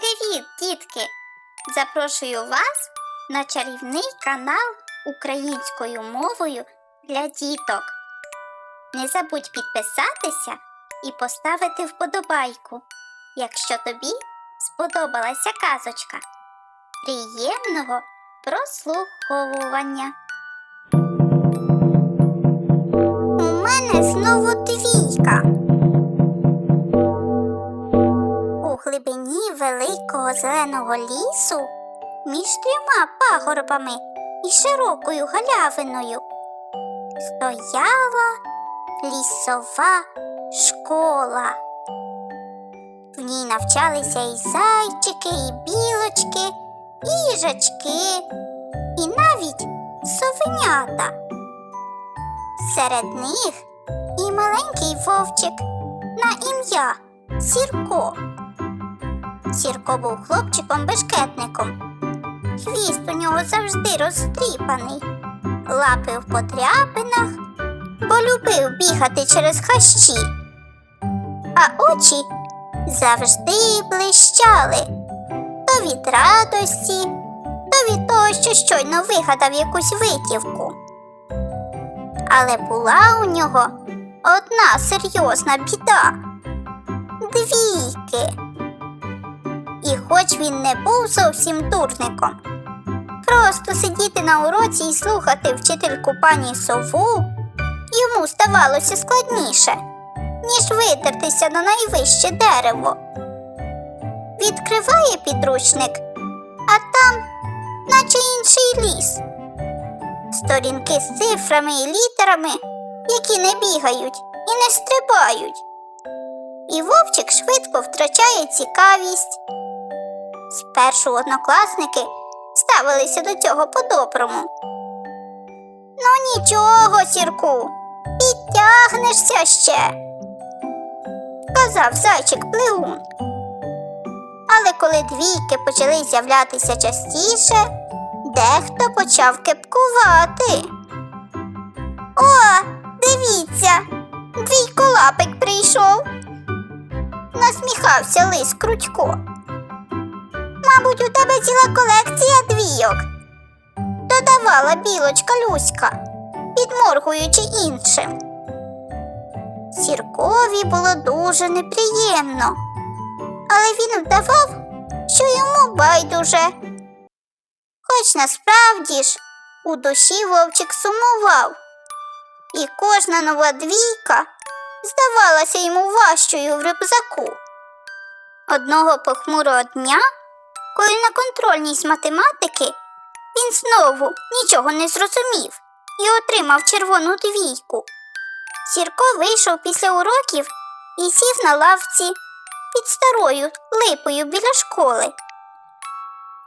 Привіт, дітки! Запрошую вас на чарівний канал українською мовою для діток. Не забудь підписатися і поставити вподобайку, якщо тобі сподобалася казочка. Приємного прослуховування. У мене знову двійка. Великого зеленого лісу між трьома пагорбами і широкою галявиною стояла лісова школа. В ній навчалися і зайчики, і білочки, і їжачки, і навіть совенята. Серед них і маленький вовчик на ім'я Сірко. Сірко був хлопчиком-бешкетником. Хвіст у нього завжди розтріпаний, лапи в потряпинах, бо любив бігати через хащі, а очі завжди блищали то від радості, то від того, що щойно вигадав якусь витівку. Але була у нього одна серйозна біда двійки. І хоч він не був зовсім дурником, просто сидіти на уроці і слухати вчительку пані сову йому ставалося складніше, ніж витертися на найвище дерево. Відкриває підручник, а там, наче інший ліс. Сторінки з цифрами і літерами, які не бігають і не стрибають. І вовчик швидко втрачає цікавість. Спершу однокласники ставилися до цього по-доброму. Ну нічого, сірку, підтягнешся ще, казав зайчик плигун. Але коли двійки почали з'являтися частіше, дехто почав кепкувати. О, дивіться, двійколапик прийшов. Насміхався лис Крутько. Мабуть, у тебе ціла колекція двійок. Додавала білочка Люська, підморгуючи іншим. Сіркові було дуже неприємно, але він вдавав, що йому байдуже. Хоч насправді ж у душі вовчик сумував, і кожна нова двійка здавалася йому важчою в рюкзаку. Одного похмурого дня, коли на контрольній з математики він знову нічого не зрозумів і отримав червону двійку. Сірко вийшов після уроків і сів на лавці під старою липою біля школи.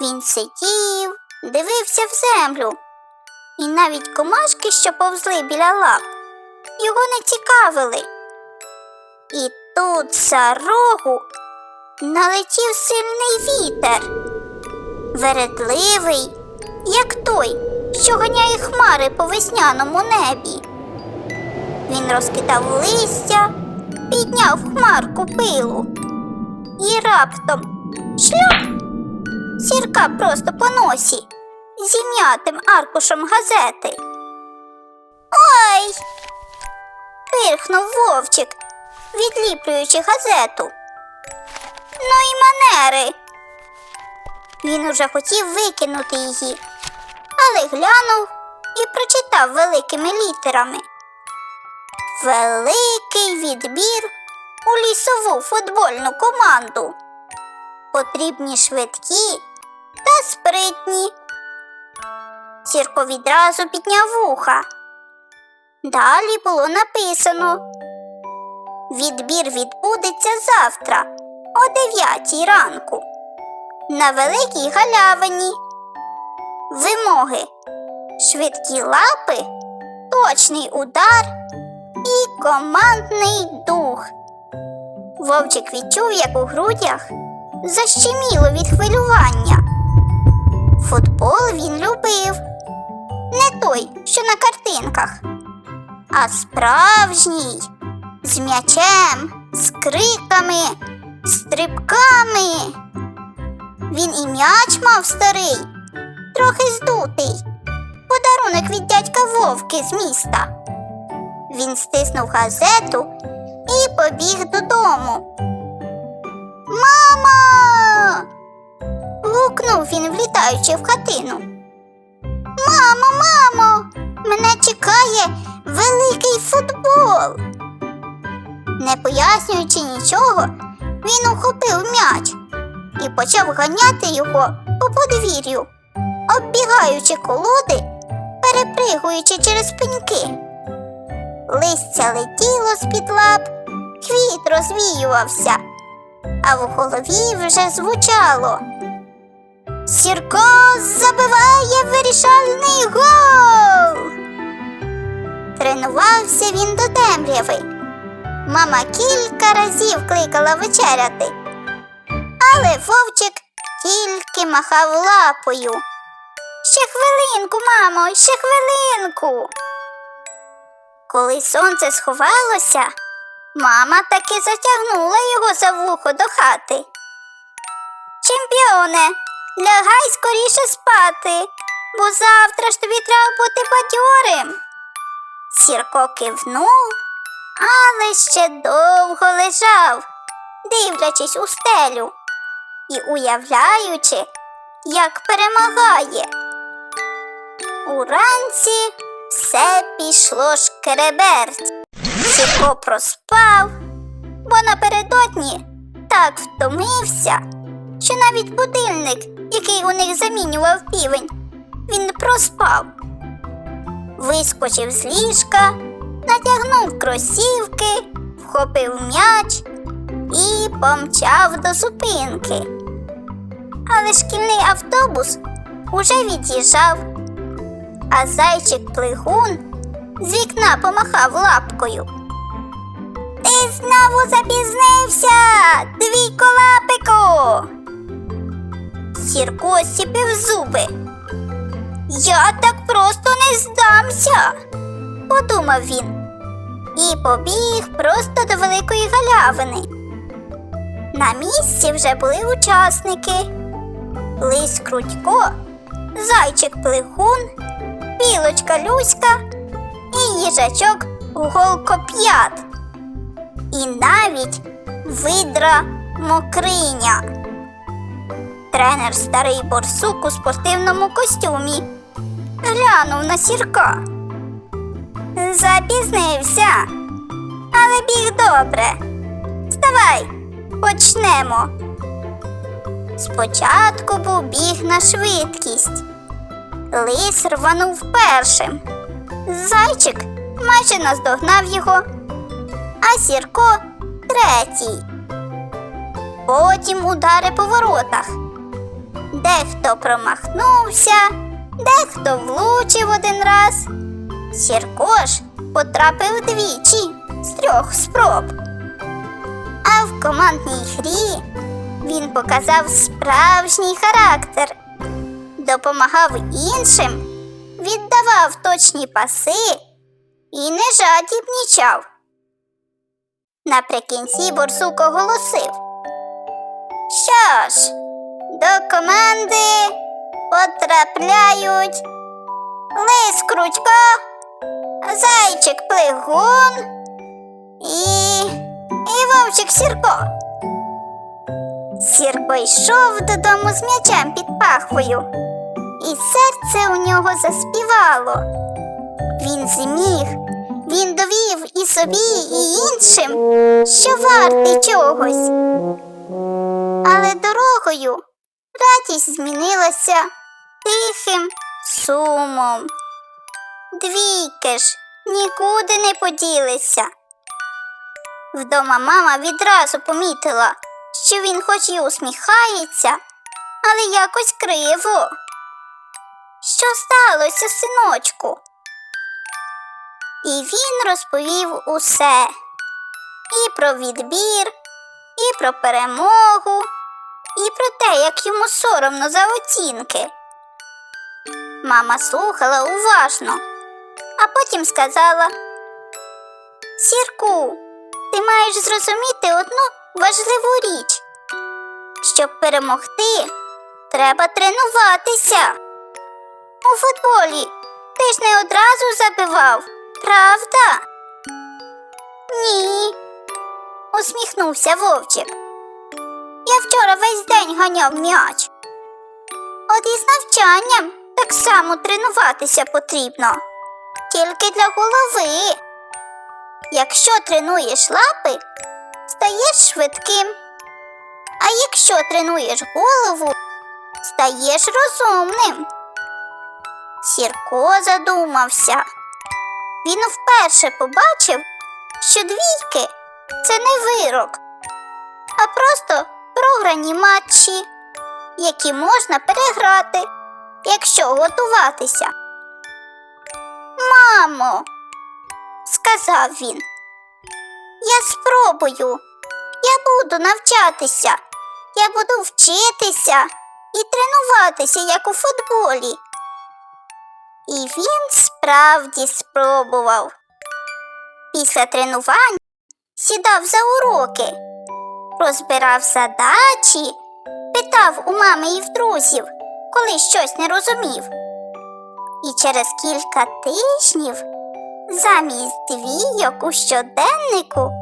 Він сидів, дивився в землю, і навіть комашки, що повзли біля лап, його не цікавили. І тут за рогу налетів сильний вітер, вередливий, як той, що ганяє хмари по весняному небі. Він розкидав листя, підняв хмарку пилу і раптом шльоп сірка просто по носі зім'ятим аркушем газети. Ой! пирхнув вовчик, відліплюючи газету. І манери. Він уже хотів викинути її, але глянув і прочитав великими літерами. Великий відбір у лісову футбольну команду. Потрібні швидкі та спритні. Сірко відразу підняв вуха. Далі було написано. Відбір відбудеться завтра о 9 ранку на великій галявині. Вимоги швидкі лапи, точний удар і командний дух. Вовчик відчув, як у грудях защеміло від хвилювання. Футбол він любив не той, що на картинках, а справжній з м'ячем, з криками, стрибками. Він і м'яч мав старий, трохи здутий. Подарунок від дядька Вовки з міста. Він стиснув газету і побіг додому. Мама. гукнув він, влітаючи в хатину. Мамо, мамо, мене чекає великий футбол. Не пояснюючи нічого, він ухопив м'яч і почав ганяти його по подвір'ю, оббігаючи колоди, перепригуючи через пеньки. Листя летіло з-під лап, хвіт розвіювався, а в голові вже звучало. Сірко забиває вирішальний гол. Тренувався він до темряви. Мама кілька разів кликала вечеряти, але вовчик тільки махав лапою. Ще хвилинку, мамо, ще хвилинку. Коли сонце сховалося, мама таки затягнула його за вухо до хати. Чемпіоне, лягай скоріше спати, бо завтра ж тобі треба бути бадьорим. Сірко кивнув, але ще довго лежав, дивлячись у стелю і уявляючи, як перемагає. Уранці все пішло шкереберть. Сірко проспав, бо напередодні так втомився, що навіть будильник, який у них замінював півень, він проспав. Вискочив з ліжка, натягнув кросівки, вхопив м'яч і помчав до зупинки. Але шкільний автобус уже від'їжджав, а зайчик плигун з вікна помахав лапкою. Ти знову запізнився, двійко лапику. Сірко сіпив зуби. Я так просто не здамся, подумав він і побіг просто до великої галявини. На місці вже були учасники. Лис Крутько, зайчик Плигун, білочка Люська і їжачок Голкоп'ят. І навіть видра Мокриня. Тренер старий борсук у спортивному костюмі глянув на сірка. Запізнився, але біг добре. Вставай, почнемо. Спочатку був біг на швидкість. Лис рванув першим. Зайчик майже наздогнав його, а сірко третій. Потім удари по воротах. Дехто промахнувся, дехто влучив один раз. Сірко ж потрапив двічі з трьох спроб. А в командній грі він показав справжній характер, допомагав іншим, віддавав точні паси і не жадібнічав. Наприкінці борсук оголосив. Що ж, до команди потрапляють лис Крутько, зайчик Плигун і, і вовчик Сірко. Сірко йшов додому з м'ячем під пахвою, і серце у нього заспівало. Він зміг, він довів і собі, і іншим, що вартий чогось. Але дорогою радість змінилася тихим сумом. Двійки ж нікуди не поділися. Вдома мама відразу помітила, що він хоч і усміхається, але якось криво. Що сталося, синочку? І він розповів усе і про відбір, і про перемогу, і про те, як йому соромно за оцінки. Мама слухала уважно, а потім сказала: Сірку, ти маєш зрозуміти одну важливу річ. Щоб перемогти, треба тренуватися. У футболі ти ж не одразу забивав, правда? Ні, усміхнувся вовчик. Я вчора весь день ганяв м'яч. От із навчанням так само тренуватися потрібно, тільки для голови. Якщо тренуєш лапи, стаєш швидким. А якщо тренуєш голову, стаєш розумним. Сірко задумався. Він вперше побачив, що двійки це не вирок, а просто програні матчі, які можна переграти, якщо готуватися. Мамо, сказав він, я спробую. Я буду навчатися. Я буду вчитися і тренуватися, як у футболі. І він справді спробував. Після тренувань сідав за уроки, розбирав задачі, питав у мами і в друзів, коли щось не розумів. І через кілька тижнів замість двійок у щоденнику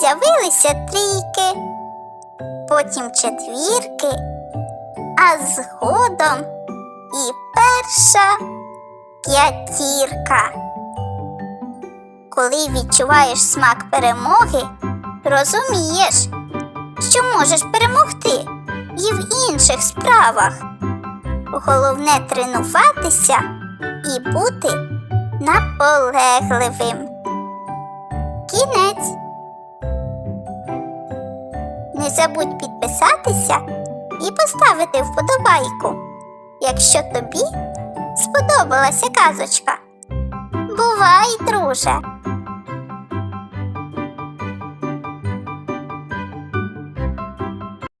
з'явилися трійки, потім четвірки, а згодом і перша п'ятірка. Коли відчуваєш смак перемоги, розумієш, що можеш перемогти і в інших справах. Головне тренуватися і бути наполегливим. Кінець. Не забудь підписатися і поставити вподобайку, якщо тобі сподобалася казочка. Бувай, друже!